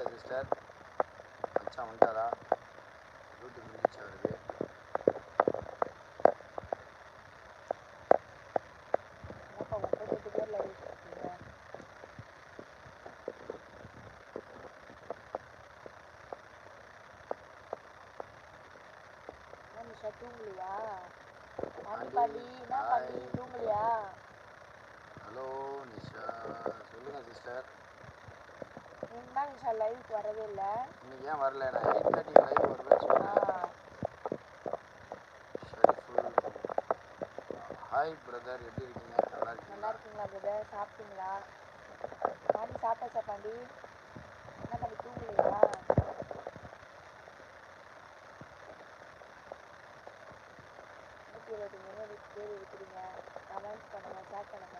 சாப்பிட்டாச்சா சாப்பிட்டாச்சா சிஸ்டர் மச்சான் வந்துட்டாரா டியூட்டி முடிஞ்சிச்சு அவருக்கு என்னப்பா ஒன்பது எட்டு பேர் லைவ் இருக்கீங்க என்ன நிஷா தூங்கலையா பாண்டி பாண்டி என்ன பாண்டி Hi. தூங்கலையா ஹலோ நிஷா சொல்லுங்கள் சிஸ்டர் லைவுக்கு வரவே இல்லை. இன்னைக்கு ஏன் வரல? நான் எயிட் தேர்ட்டிக்கு லைவ் ஷரிஃபுல் ஹாய் பிரதர் எப்படி இருக்கீங்க? நல்லா நல்லா இருக்கீங்களா இருக்கீங்களா பிரதர் சாப்பிட்டீங்களா? பாண்டி சாப்பிட்டாச்சா பாண்டி என்ன பாண்டி தூங்கலையா நூற்றி இருபத்தி மூணு பேர் இருக்கிறீங்க கமெண்ட்ஸ் பண்ணுங்க ஷேர் பண்ணுங்க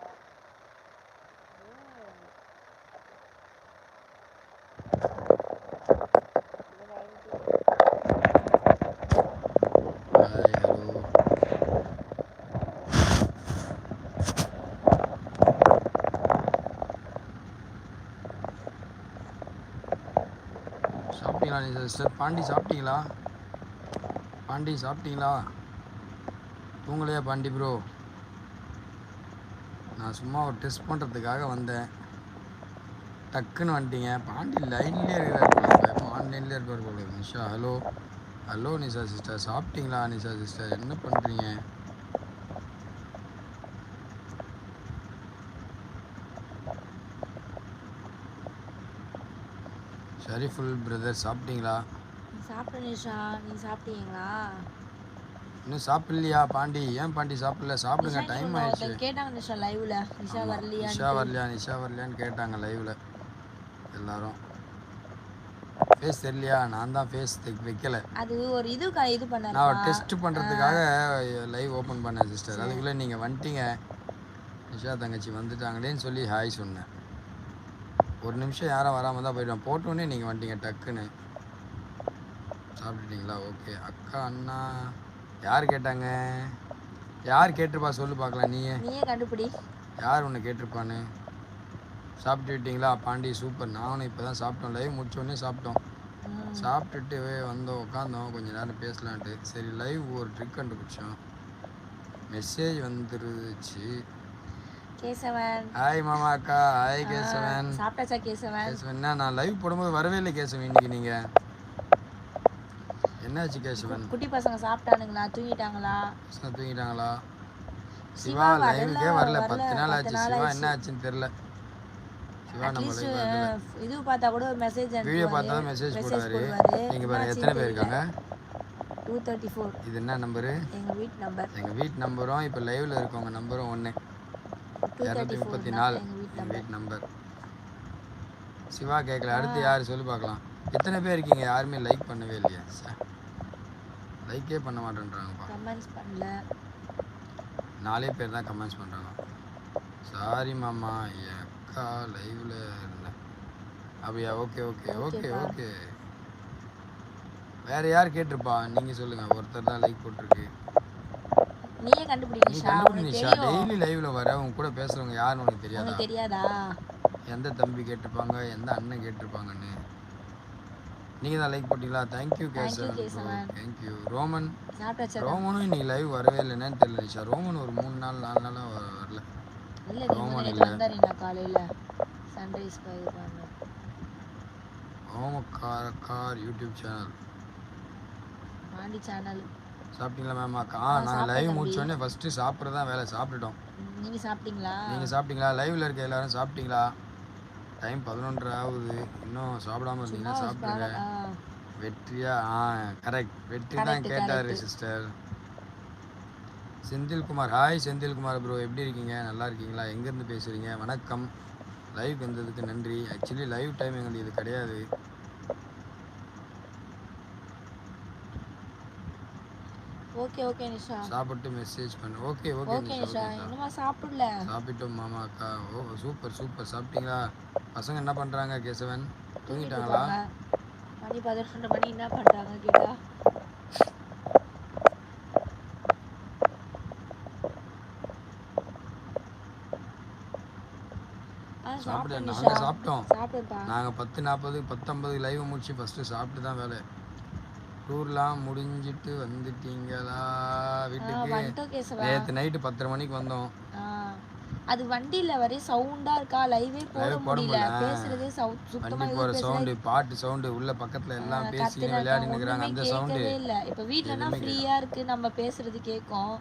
ம். இது 90. ஹாய் ஹலோ சாப்பிட்டீங்களா நீ? பாண்டி சாப்பிட்டீங்களா? பாண்டி சாப்பிட்டீங்களா? தூங்கலையா பாண்டி ப்ரோ நான் சும்மா ஒரு டெஸ்ட் பண்ணுறதுக்காக வந்தேன். டக்குன்னு வந்துட்டீங்க. பாண்டி லைன்லேயே இருக்கிறாரு ஆன்லைன்லேயே இருக்கார் போல Nisha hello hello Nisha sister சாப்பிட்டீங்களா நிஷா சிஸ்டர் என்ன பண்ணுறீங்க ஷரீஃபுல் பிரதர் சாப்பிட்டீங்களா? சாப்பிட்டேன் நிஷா. நீ சாப்பிட்டீங்களா? இன்னும் சாப்பிடலையா பாண்டி? ஏன் பாண்டி சாப்பிடல? சாப்பிடுங்க டைம் ஆயிடுச்சு. கேட்டாங்க நிஷா லைவ்ல நிஷா. வரலையா நிஷா வரலையா? நிஷா வரலையான்னு கேட்டாங்க லைவ்ல எல்லாரும். ஃபேஸ் தெரியலையா? நான் தான் ஃபேஸ் வைக்கல. அது ஒரு இது இது பண்ணாரு நான் டெஸ்ட் பண்ணுறதுக்காக லைவ் ஓப்பன் பண்ணேன் சிஸ்டர் அதுக்குள்ளே நீங்கள் வந்துட்டீங்க. நிஷா தங்கச்சி வந்துட்டாங்களேன்னு சொல்லி ஹாய் சொன்னேன். ஒரு நிமிஷம் யாரும் வராமல் தான் போயிடுவேன். போட்டோன்னே நீங்கள் வந்துட்டீங்க டக்குன்னு. சாப்பிட்டுட்டீங்களா? ஓகே. அக்கா அண்ணா யார் கேட்டாங்க? யார் கேட்டிருப்பா? சொல்லு பார்க்கலாம் நீயே. நீயே கண்டுபிடி. யார் உன்னை கேட்டிருப்பான்னு? சாப்பிட்டு விட்டீங்களா பாண்டி சூப்பர் நானும் இப்போ தான் சாப்பிட்டோம். லைவ் முடிச்சோடனே சாப்பிட்டோம். சாப்பிட்டுட்டு வந்தோம் உட்காந்தோம் கொஞ்ச நேரம் பேசலான்ட்டு. சரி லைவ் ஒரு ட்ரிக் கண்டுபிடிச்சோம். மெசேஜ் வந்துருச்சு. கேசவன். ஹாய் மாமா அக்கா. ஹாய் கேசவன். சாப்பிட்டாச்சா கேசவன்? கேசவன் என்ன? நான் லைவ் போடும்போது வரவே இல்லை கேசவன் இன்னைக்கு நீங்கள் என்னாச்சு கேசவன்? குட்டி பசங்க சாப்பிட்டானுங்களா? தூங்கிட்டாங்களா? தூங்கிட்டாங்களா? சிவா லைவுக்கே வரல. பத்து நாள் ஆச்சு. சிவா. என்ன ஆச்சுன்னு தெரில அட்லீஸ்ட் இது பார்த்தா கூட ஒரு மெசேஜ் வீடியோ பார்த்தா மெசேஜ் போடுவாரு. நீங்க பாருங்க எத்தனை பேர் இருக்காங்க? டூ தேர்ட்டி ஃபோர் இது என்ன நம்பரு எங்க வீட்டு நம்பர் எங்க வீட்டு நம்பரும் இப்போ லைவ்ல இருக்கவங்க நம்பரும் ஒன்று இரநூத்தி முப்பத்தி நாலு எங்க வீட்டு நம்பர் சிவா கேட்கல அடுத்து யார் சொல்லி பார்க்கலாம். எத்தனை பேர் இருக்கீங்க? யாருமே லைக் பண்ணவே இல்லையா லைக்கே பண்ண மாட்டேன்றாங்கப்பா. கமெண்ட்ஸ் பண்ணல. நாலே பேர் தான் கமெண்ட்ஸ் பண்ணுறாங்க சாரி மாமா. என் அக்கா லைவ்ல இருந்தேன் அப்படியா? Okay okay okay. ஓகே வேற யார் கேட்டிருப்பா? நீங்க சொல்லுங்க. ஒருத்தர் தான் லைக் போட்டிருக்கு. நீயே கண்டுபிடி நிஷா டெய்லி லைவ்ல வர உங்க கூட பேசுறவங்க யாருன்னு உனக்கு தெரியாதா? உனக்கு தெரியாதா? எந்த தம்பி கேட்டிருப்பாங்க? எந்த அண்ணன் கேட்டிருப்பாங்கன்னு. நீங்க தான் லைக் போட்டீங்களா? Thank you Kesavan. Thank you Roman. ரோமனும் இன்னைக்கு லைவ் வரவே இல்லை என்னன்னு தெரியல நிஷா. ரோமன் ஒரு மூணு நாள் நாலு நாளா வ- வரல. இல்ல காலையில சன்ரைஸ் ஓமக்கார் கார் யூடியூப் சேனல் பாண்டி சேனல் சாப்பிட்டீங்களா மேம் அக்கா நாங்கள் லைவ். முடிச்சோடனே ஃபஸ்ட்டு சாப்பிட்றது தான் வேலை சாப்பிட்டுட்டோம். சாப்பிட்டீங்களா? நீங்கள் சாப்பிட்டீங்களா? லைவ்ல இருக்க எல்லாரும் சாப்பிட்டீங்களா? டைம் பதினொன்றரை ஆகுது. இன்னும் சாப்பிடாம இருந்தீங்கன்னா சாப்பிடுங்க. வெற்றியா ஆ கரெக்ட் வெற்றி தான் கேட்டாரு. Sister Senthilkumar. Hi Senthilkumar bro எப்படி இருக்கீங்க? நல்லா இருக்கீங்களா? எங்கேருந்து பேசுகிறீங்க வணக்கம். லைவ் வந்ததுக்கு நன்றி. ஆக்சுவலி லைவ் டைம் எங்களுக்கு இது கிடையாது. ஓகே ஓகே நிஷா சாப்பிட்டு மெசேஜ் பண்ணு. ஓகே ஓகே நிஷா இன்னுமா சாப்பிடல. சாப்பிட்டோம் மாமா அக்கா. ஓ சூப்பர் சூப்பர் சாப்பிட்டீங்களா? பசங்க என்ன பண்ணுறாங்க கேசவன்? தூங்கிட்டு தூங்கிட்டாங்களா. மணி பதினொன்று மணி. என்ன பண்றாங்க கேட்டா சாப்பிட்டேன் நிஷா நாங்கள் சாப்பிட்டோம். நாங்கள் பத்து நாற்பது பத்தொம்பது லைவ் முடிச்சு ஃபஸ்ட்டு சாப்பிட்டு தான் வேலை. டூர்லாம் முடிஞ்சிட்டு வந்துட்டீங்களா வீட்டுக்கு? நேற்று நைட்டு பத்தரை மணிக்கு வந்தோம். அது வண்டியில வரை சவுண்டா இருக்கா? லைவே போட முடியல. பேசுறதே சுத்தமா பேசல. சவுண்டு பாட்டு சவுண்டு உள்ள பக்கத்தில் எல்லாம் பேசி விளையாடி ஒண்ணுமே நிற்கிறாங்க அந்த சவுண்டு இல்ல. இப்ப வீட்லனா ஃப்ரீயா இருக்கு. நம்ம பேசுறது கேக்கும்.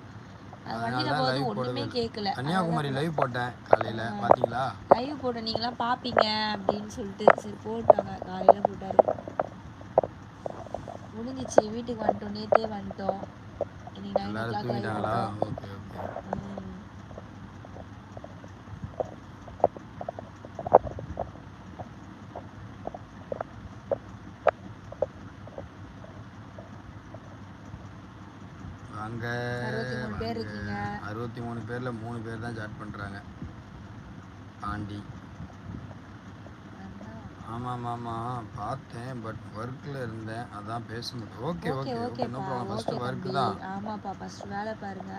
வண்டியில போது ஒண்ணுமே கேட்கல கன்னியாகுமரி லைவ் போட்டேன் காலையில் பார்த்தீங்களா லைவ் போட்ட நீங்களாம் பாப்பீங்க அப்படின்னு சொல்லிட்டு சரி போட்டாங்க. காலையில போட்டாரு. முடிஞ்சிச்சு. வீட்டுக்கு வந்துட்டோம். நேத்தே வந்துட்டோம். இன்னைக்கு நைன் ஓ கிளாக் லைவ் போட்டோம். வாங்க பேர். இருக்கீங்க. அறுபத்தி மூணு பேரில் மூணு பேர் தான் சாட் பண்ணுறாங்க அதான். ஆமாம் ஆமாம் பார்த்தேன் பட் ஒர்க்கில் இருந்தேன். அதான் பேச முடியும் okay okay okay no problem first தம்பி. தான். ஆமாப்பா ஃபர்ஸ்ட் வேலை பாருங்க.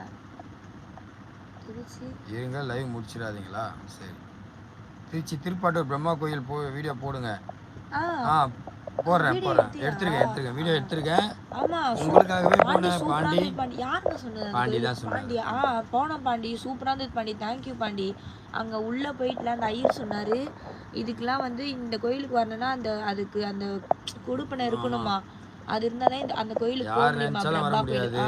திருச்சி. இருங்க லைவ் முடிச்சிடாதீங்களா? சரி. திருச்சி திருப்பாட்டூர் பிரம்மா கோயில் போ வீடியோ போடுங்க. ஆ போடுறேன் போடுறேன்? எடுத்துருக்கேன் எடுத்துருக்கேன். வீடியோ எடுத்துருக்கேன். உங்களுக்காகவே பாண்டி போனேன் பாண்டி. யாருங்க சொன்னது பாண்டி? தான். பாண்டி. ஆ போனோம் பாண்டி. சூப்பரா இருந்தது பாண்டி. தேங்க்யூ பாண்டி. அங்க உள்ள போயிட்டுல அந்த ஐயர் சொன்னாரு. இதுக்கெல்லாம் வந்து இந்த கோயிலுக்கு வரணும்னா அந்த அதுக்கு அந்த கொடுப்பனை இருக்கணுமா? அது இருந்தாதான் இந்த அந்த கோயிலுக்கு போக முடியுமா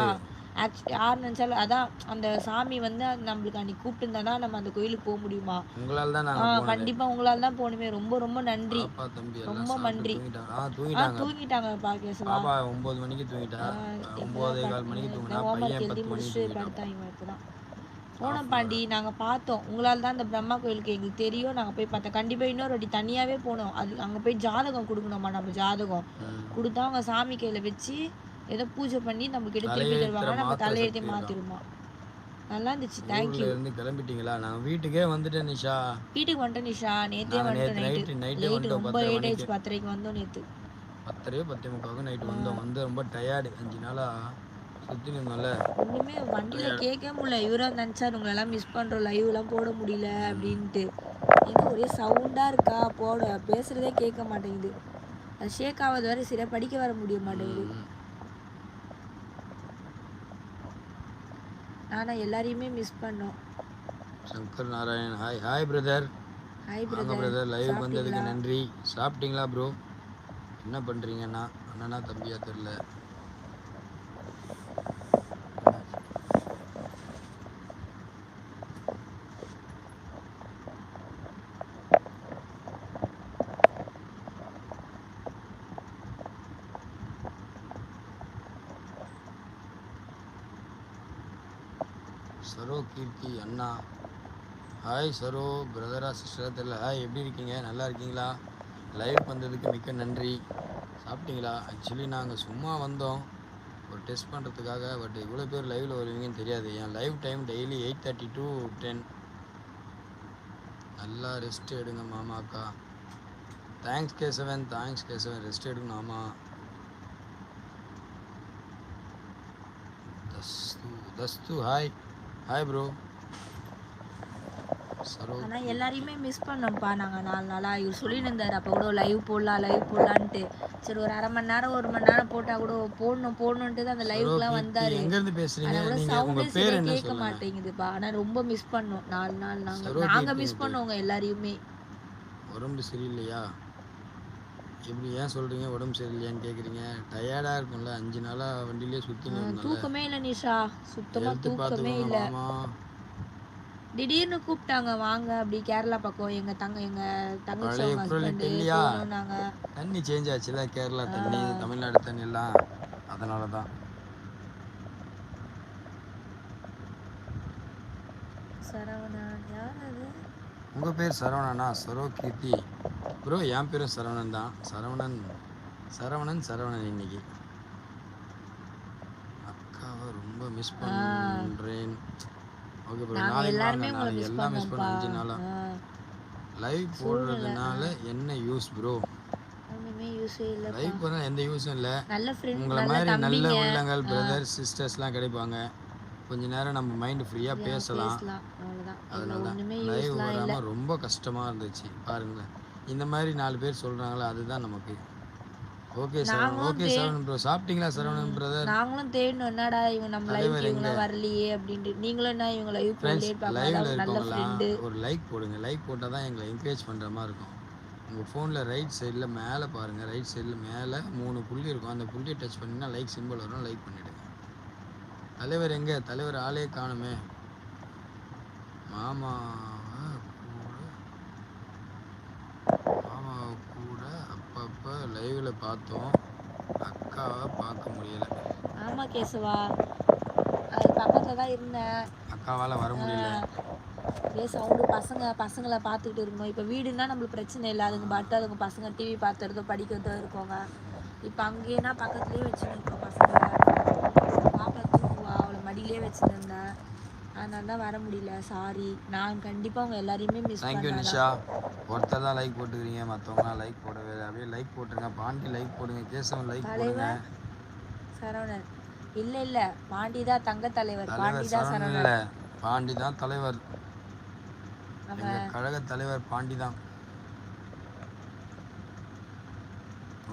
நினைச்சாலும் வர பிரம்மா கோயிலுக்கு ஆ முடியாது. ஆக்சுவலி யார் நினைச்சாலும் அதான் அந்த சாமி வந்து நம்மளுக்கு அன்னைக்கு கூப்பிட்டு நம்ம அந்த கோயிலுக்கு போக முடியுமா? உங்களால் தான் ஆ நாங்கள் போனோம் கண்டிப்பா உங்களால தான் போகணுமே ரொம்ப ரொம்ப நன்றி. ரொம்ப நன்றி. தூங்கிட்டாங்க ஆ ஆ தூங்கிட்டாங்க. தூங்கிட்டாங்க பா கேசவா. பாப்பா ஒம்பது மணிக்கு தூங்கிட்டா. ஒம்பதே கால் மணிக்கு தூங்கினா பையன் பத்து மணிக்கு போனோம் பாண்டி நாங்க பார்த்தோம். உங்களால தான் அந்த பிரம்மா கோயிலுக்கு எங்களுக்கு தெரியும். நாங்க போய் பார்த்தோம். கண்டிப்பா இன்னொரு வாட்டி தனியாவே போனோம். அது அங்க போய் ஜாதகம் கொடுக்கணுமா நம்ம ஜாதகம். கொடுத்தா அவங்க சாமி கையில வச்சு ஏதோ பூஜை பண்ணி நம்மளுக்கு எடுத்து திருப்பி தருவாங்க. நம்ம தலையெழுத்தி மாத்திருமா? நல்லா இருந்துச்சு. ஊர்ல தேங்க்யூ இருந்து கிளம்பிட்டீங்களா? நான் வீட்டுக்கே வந்துட்டேன் நிஷா. வீட்டுக்கு வந்துட்டோம் நிஷா. நேத்தே நேத்து நைட்டு. லேட் வந்துட்டோம், ரொம்ப லேட் ஆயிடுச்சு. பத்தரைக்கு வந்தோம் நேத்து. பத்தரையோ பத்தே முக்காவுக்கு நைட்டு வந்தோம். வந்து ரொம்ப டயர்டு அஞ்சு நாளா சுற்றி நின்றோம்ல ஒண்ணுமே வண்டியில கேட்கவே முடியல. இவரா நினைச்சாரு உங்களை எல்லாம் மிஸ் பண்றோம் லைவ் எல்லாம் போட முடியல அப்படின்ட்டு. எங்க ஒரே சவுண்டா இருக்கா? போட. பேசுறதே கேட்க மாட்டேங்குது. அது ஷேக் ஆகாத வரை சரியா படிக்க வர முடிய மாட்டேங்குது. ம். ஆனா எல்லாரையுமே மிஸ் பண்ணோம். Shankar Narayan hi hi brother hi brother brother live வந்ததுக்கு நன்றி. சாப்பிட்டீங்களா ப்ரோ என்ன பண்ணுறீங்கண்ணா அண்ணனா தம்பியா தெரில அண்ணா. ஹாய் சரோ பிரதரா சிஸ்டரா தெரியல. ஹாய் எப்படி இருக்கீங்க? நல்லா இருக்கீங்களா? லைவ் வந்ததுக்கு மிக்க நன்றி. சாப்பிட்டீங்களா? ஆக்சுவலி நாங்கள் சும்மா வந்தோம். ஒரு டெஸ்ட் பண்ணுறதுக்காக பட் இவ்வளோ பேர் லைவில் வருவீங்கன்னு தெரியாது. என் live time daily eight thirty to ten நல்லா ரெஸ்ட் எடுங்க மாமா அக்கா. Thanks Kesavan thanks Kesavan. Rest எடுக்கணும் ஆமா தஸ்து தஸ்து ஹாய் ஹாய் ப்ரோ சரோ. ஆனா எல்லாரையுமே மிஸ் பண்ணோம்ப்பா நாங்க நாலு நாளா. இவர் சொல்லிட்டு இருந்தாரு அப்ப கூட லைவ் போடலாம் லைவ் போடலான்ட்டு. சரி ஒரு அரை மணி நேரம் ஒரு மணி நேரம் போட்டா கூட போடணும் போடணுன்ட்டு தான் அந்த லைவ்க்குலாம் வந்தாரு. எங்க இருந்து பேசுறீங்க? ஆனா கூட சவுண்டே கேட்க மாட்டேங்குதுப்பா. ஆனா ரொம்ப மிஸ் பண்ணோம். நாலு நாள் நாங்க. சரோஜி நாங்க எப்படி மிஸ்? பண்ணோங்க எல்லாரையுமே. உடம்பு சரியில்லையா? எப்படி ஏன் சொல்றீங்க? உடம்பு சரியில்லையான்னு கேக்குறீங்க. டயர்டா இருக்கும்ல. அஞ்சு நாளா வண்டியிலே இருந்தோம்ல. தூக்கமே இல்ல நிஷா. சுத்தமா தூக்கமே இல்ல. திடீர்னு கூப்பிட்டாங்க வாங்க அப்படி கேரளா பக்கம் எங்க தங்க எங்க தங்கச்சி தண்ணி சேஞ்ச் ஆச்சுல கேரளா தண்ணி தமிழ்நாடு தண்ணி எல்லாம் அதனால தான் உங்க பேர் சரவணனா? சரோ கீர்த்தி ப்ரோ என் பேரும் சரவணன் தான். சரவணன் சரவணன் சரவணன் இன்னைக்கு. அக்காவை ரொம்ப மிஸ் பண்றேன். ஓகே ப்ரோ நாங்க எல்லாருமே உங்களை மிஸ் எல்லாம் மிஸ் பண்ணோம்ப்பா பண்ண அஞ்சு நாளா? ஆஹ் லைவ் போடுறதுனால என்ன யூஸ் ப்ரோ ஒன்றுமே யூஸே இல்லை லைவ் போடுறதுனால எந்த யூஸும் இல்லை. நல்ல உங்களை மாதிரி நல்ல உள்ளங்கள் பிரதர்ஸ் சிஸ்டர்ஸ்லாம் கிடைப்பாங்க. கொஞ்ச நேரம் நம்ம மைண்ட் ஃப்ரீயாக பேசலாம். அதனால தான் லைவ் வராமல் ரொம்ப கஷ்டமாக இருந்துச்சு பாருங்களேன். இந்த மாதிரி நாலு பேர் சொல்கிறாங்களே அதுதான் நமக்கு okay sir okay Saravanan bro சாப்பிட்டீங்களா சரவணன் பிரதர் நாங்களும் தேடணும். என்னடா இவங்க நம்ம லைவ் இவங்களாம் வரலையே அப்படின்ட்டு. நீங்களும் என்ன இவங்க லைவ் போடலே பார்க்கலாம் ஒரு நல்ல இருக்கவங்களாம் ஃப்ரெண்டு ஒரு லைக் போடுங்க. லைக் போட்டால் தான் எங்களை என்கரேஜ் பண்ணுற மாதிரி இருக்கும். உங்கள் ஃபோனில் ரைட் சைடில் மேலே பாருங்கள் ரைட் சைடில் மேலே மூணு புள்ளி இருக்கும். அந்த புள்ளியை டச் பண்ணினா லைக் சிம்பிள் வரும். லைக் பண்ணிவிடுங்க தலைவர் எங்கே? தலைவர் ஆளே காணுமே. மாமா கூட அப்பப்போ லைவில் பார்த்தோம். அக்காவை பார்க்க முடியல. ஆமா கேசவா. அது பக்கத்துல தான் இருந்தேன் அக்காவால் வர முடியல. ஒரே சவுண்டு பசங்க பசங்களை பார்த்துக்கிட்டு இருக்கணும் இப்போ வீடுன்னா நம்மளுக்கு பிரச்சனை இல்லை. அதுங்க பாட்டு அதுங்க பசங்க டிவி பார்த்துறதோ படிக்கிறதோ இருக்கோங்க இப்போ அங்கேனா பக்கத்துலேயே வச்சுன்னு இருக்கோம் பசங்க பாப்பா தூங்குவா அவளை மடியிலே வச்சுருந்தேன் அதனால தான் வர முடியல. சாரி நான் கண்டிப்பாக அவங்க எல்லாரையுமே மிஸ் தேங்க்யூ நிஷா. ஒருத்தர் தான் லைக் போட்டுக்கிறீங்க மற்றவங்களாம் லைக் போடவே. அப்படியே லைக் போட்டுருங்க. பாண்டி லைக் போடுங்க. கேசவன் லைக் போடுங்க. சரவணன். இல்லை இல்லை. பாண்டி தான் தங்க தலைவர். பாண்டி தான் சரவணன் பாண்டி தான் தலைவர். கழக தலைவர் பாண்டி தான்.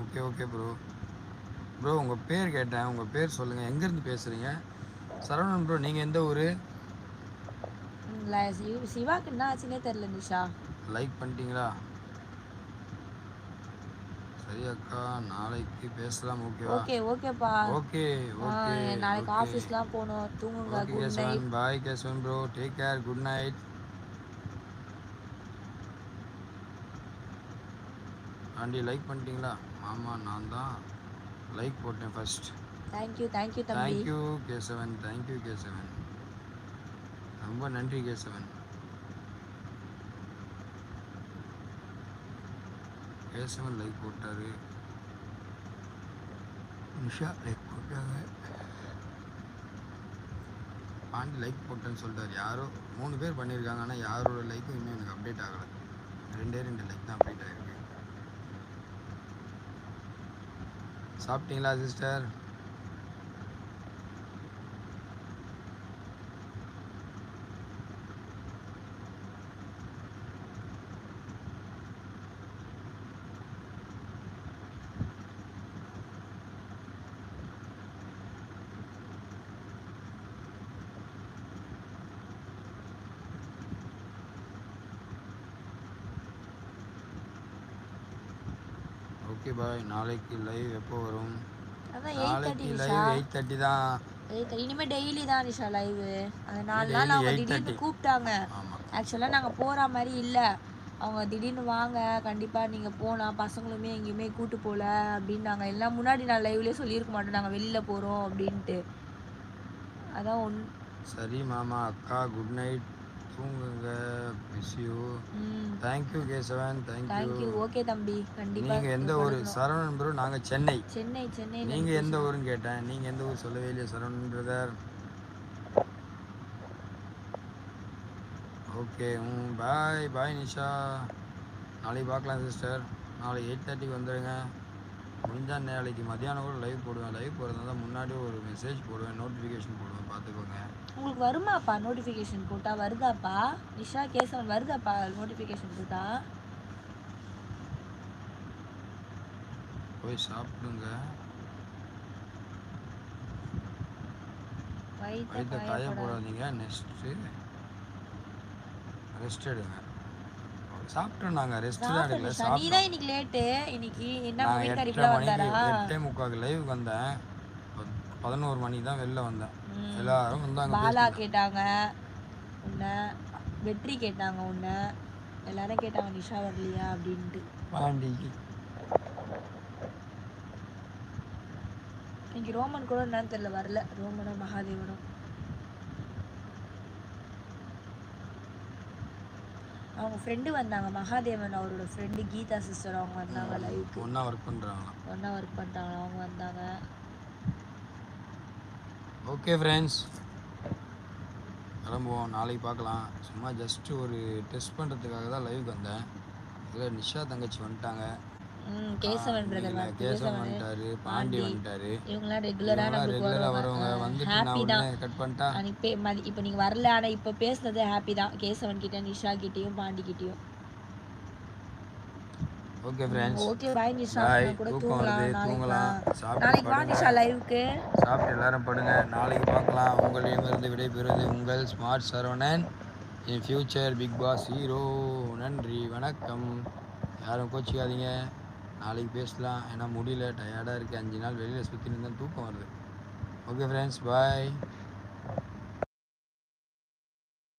ஓகே ஓகே ப்ரோ ப்ரோ உங்கள் பேர் கேட்டேன். உங்கள் பேர் சொல்லுங்கள் எங்கேருந்து பேசுகிறீங்க சரவணன் ப்ரோ நீங்கள் எந்த ஊர்? சிவ- சிவாக்கு என்ன ஆச்சுன்னே தெரில நிஷா. லைக் பண்ணிட்டீங்களா? சரி அக்கா நாளைக்கு பேசலாம் ஓகேவா? ஓகே ஓகேப்பா. ஓகே ஓகே நாளைக்கு ஆஃபீஸ்லாம் போகணும். தூங்குங்க good night. Bye Kesavan bro take care good night aunty like பண்ணிட்டீங்களா? ஆமாம் நான் தான். லைக் போட்டேன் first thank you thank you தம்பி. Thank you Kesavan thank you Kesavan ரொம்ப நன்றி கேசவன். கேசவன் லைக் போட்டார். நிஷா லைக் போட்டாங்க. பாண்டி லைக் போட்டேன்னு சொல்லிட்டாரு யாரோ மூணு பேர் பண்ணியிருக்காங்க ஆனால் யாரோட லைக்கும் இன்னும் எனக்கு அப்டேட் ஆகலை. ரெண்டே ரெண்டு லைக் தான் அப்டேட் ஆகிருக்கு சாப்பிட்டீங்களா சிஸ்டர் ஓகே பாய். நாளைக்கு லைவ் எப்போ வரும்? நாளைக்கு லைவ் எயிட் தேர்ட்டி தான். இனிமே டெய்லி தான் நிஷா லைவ் அது நாலு நாள் அவங்க 8:30. திடீர்னு கூப்பிட்டாங்க. ஆக்சுவலாக நாங்கள் போகிற மாதிரி இல்லை. அவங்க திடீர்னு வாங்க. கண்டிப்பாக நீங்கள் போகலாம் பசங்களுமே எங்கேயுமே கூட்டு போகல அப்படின்னு நாங்கள் எல்லாம் முன்னாடி நான் லைவ்லேயே சொல்லியிருக்க மாட்டோம். நாங்கள் வெளியில் போகிறோம் அப்படின்ட்டு. அதான் ஒன் சரி மாமா. அக்கா குட் நைட் தூங்குங்க miss you thank you Kesavan. Thank you okay தம்பி. கண்டிப்பாக நீங்கள் எந்த ஊர்? சரவணன் ப்ரோ நாங்கள் சென்னை. சென்னை சென்னையில் நீங்கள் எந்த ஊருன்னு கேட்டேன். நீங்கள் எந்த ஊர் சொல்லவே இல்லையா சரவணன் பிரதர் ஓகே ம் பாய் பாய் நிஷா. நாளைக்கு பார்க்கலாம் சிஸ்டர் நாளைக்கு எயிட் தேர்ட்டிக்கு வந்துடுங்க முடிஞ்சால் நாளைக்கு மத்தியானம் கூட லைவ் போடுவேன். லைவ் போடுறதா முன்னாடி ஒரு மெசேஜ் போடுவேன் நோட்டிஃபிகேஷன் போடுவேன் பார்த்துக்கோங்க. உங்களுக்கு வருமாப்பா நோட்டிஃபிகேஷன் போட்டா? வருதாப்பா? நிஷா கேசவன் வருதாப்பா நோட்டிஃபிகேஷன் போட்டா? போய் சாப்பிடுங்க. வயிற்ற காய போடாதீங்க. நெக்ஸ்ட்டு ரெஸ்ட் எடுங்க. சாப்பிட்டோம் நாங்கள் ரெஸ்ட் தான் எடுக்கல தான் இன்னைக்கு லேட்டு இன்னைக்கு என்ன கறிக்குள்ள மணிக்கு வந்தாரா? எட்டே முக்காக்கு லைவ் வந்தேன். பத்- பதினோரு மணிக்கு தான் வெளில வந்தேன். எல்லாரும் வந்தாங்க பாலா கேட்டாங்க உன்னை. வெற்றி கேட்டாங்க உன்னை. எல்லாரும் கேட்டாங்க நிஷா வரலையா அப்படின்ட்டு. பாண்டிக்கு இன்னைக்கு ரோமன் கூட என்னன்னு தெரியல வரல. ரோமனும் மகாதேவனும் அவங்க ஃப்ரெண்டு வந்தாங்க. மகாதேவன் அவரோட ஃப்ரெண்டு கீதா சிஸ்டர் அவங்க வந்தாங்க லைவுக்கு ஒன்றா ஒர்க் பண்ணுறாங்களாம் ஒன்றா ஒர்க் பண்ணிட்டாங்க அவங்க வந்தாங்க. ஓகே ஃப்ரெண்ட்ஸ் கிளம்புவோம் நாளைக்கு பார்க்கலாம். சும்மா ஜஸ்ட்டு ஒரு டெஸ்ட் பண்ணுறதுக்காக தான் லைவுக்கு வந்தேன். இதில் நிஷா தங்கச்சி வந்துட்டாங்க. கேசவன் பிரதர் கேசவன் வந்துட்டாரு பாண்டி வந்துட்டாரு. இவங்கெல்லாம் ரெகுலரா வருவாங்க. வந்துட்டு நான் ஹாப்பி தான். கட் பண்ணிட்டா. அன்னைக்கு பே மதி இப்போ நீங்கள் வரல ஆனால் இப்போ பேசுனதே ஹாப்பி தான். கேசவன் கிட்ட நிஷா கிட்டயும் பாண்டி கிட்டயும். Okay friends okay Nisha. கூட தூங்கலாம். தூங்கலாம். நாளைக்கு வா. நிஷா லைவுக்கு சாப்பிட்டு எல்லாரும் படுங்க. நாளைக்கு பார்க்கலாம். உங்களையும் இருந்து விடைபெறுவது உங்கள் smart Saravanan. In future big boss hero நன்றி வணக்கம். யாரும் கோச்சிக்காதீங்க. நாளைக்கு பேசலாம். ஏன்னா முடியல டயர்டாக இருக்குது அஞ்சு நாள் வெளியில் சுற்றி தான் தூக்கம் வருது. Okay friends bye